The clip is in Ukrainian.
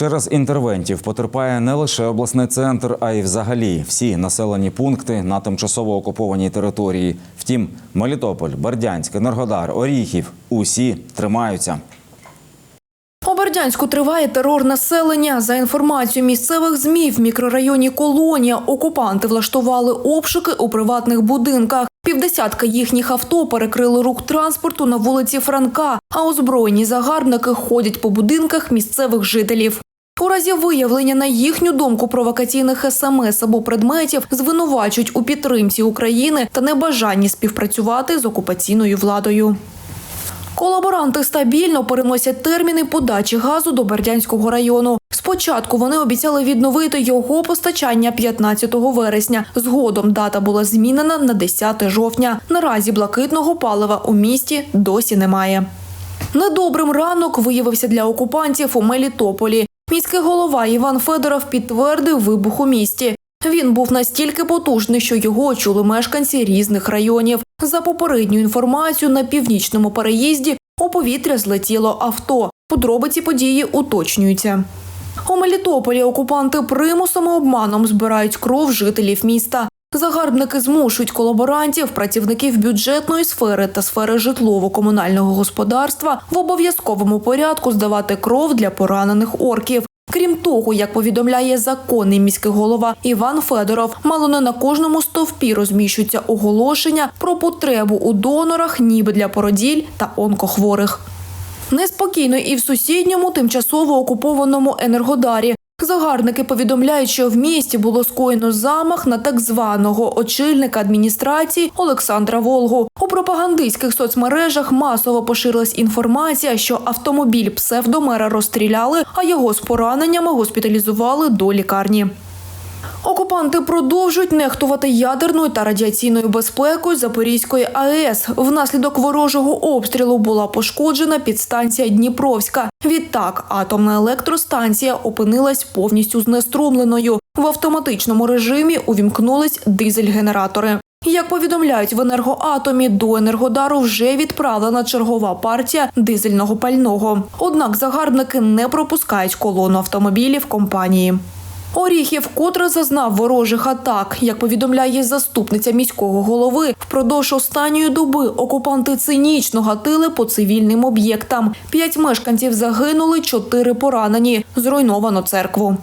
Через інтервентів потерпає не лише обласний центр, а й взагалі всі населені пункти на тимчасово окупованій території. Втім, Мелітополь, Бердянськ, Енергодар, Оріхів усі тримаються. У Бердянську триває терор населення. За інформацією місцевих ЗМІ, в мікрорайоні Колонія окупанти влаштували обшуки у приватних будинках. Півдесятка їхніх авто перекрили рух транспорту на вулиці Франка, а озброєні загарбники ходять по будинках місцевих жителів. У разі виявлення на їхню думку провокаційних смс або предметів звинувачують у підтримці України та небажанні співпрацювати з окупаційною владою. Колаборанти стабільно переносять терміни подачі газу до Бердянського району. Спочатку вони обіцяли відновити його постачання 15 вересня. Згодом дата була змінена на 10 жовтня. Наразі блакитного палива у місті досі немає. Недобрим ранок виявився для окупантів у Мелітополі. Міський голова Іван Федоров підтвердив вибух у місті. Він був настільки потужний, що його чули мешканці різних районів. За попередню інформацію на північному переїзді у повітря злетіло авто. Подробиці події уточнюються. У Мелітополі окупанти примусом і обманом збирають кров жителів міста. Загарбники змушують колаборантів, працівників бюджетної сфери та сфери житлово-комунального господарства в обов'язковому порядку здавати кров для поранених орків. Крім того, як повідомляє законний міський голова Іван Федоров, мало не на кожному стовпі розміщуються оголошення про потребу у донорах, ніби для породіль та онкохворих. Неспокійно і в сусідньому тимчасово окупованому Енергодарі. Загарбники повідомляють, що в місті було скоєно замах на так званого очільника адміністрації Олександра Волгу. У пропагандистських соцмережах масово поширилась інформація, що автомобіль псевдомера розстріляли, а його з пораненнями госпіталізували до лікарні. Окупанти продовжують нехтувати ядерною та радіаційною безпекою Запорізької АЕС. Внаслідок ворожого обстрілу була пошкоджена підстанція Дніпровська. Відтак, атомна електростанція опинилась повністю знеструмленою. В автоматичному режимі увімкнулись дизель-генератори. Як повідомляють в енергоатомі, до енергодару вже відправлена чергова партія дизельного пального. Однак загарбники не пропускають колону автомобілів компанії. Оріхів вкотре зазнав ворожих атак. Як повідомляє заступниця міського голови, впродовж останньої доби окупанти цинічно гатили по цивільним об'єктам. П'ять мешканців загинули, чотири поранені. Зруйновано церкву.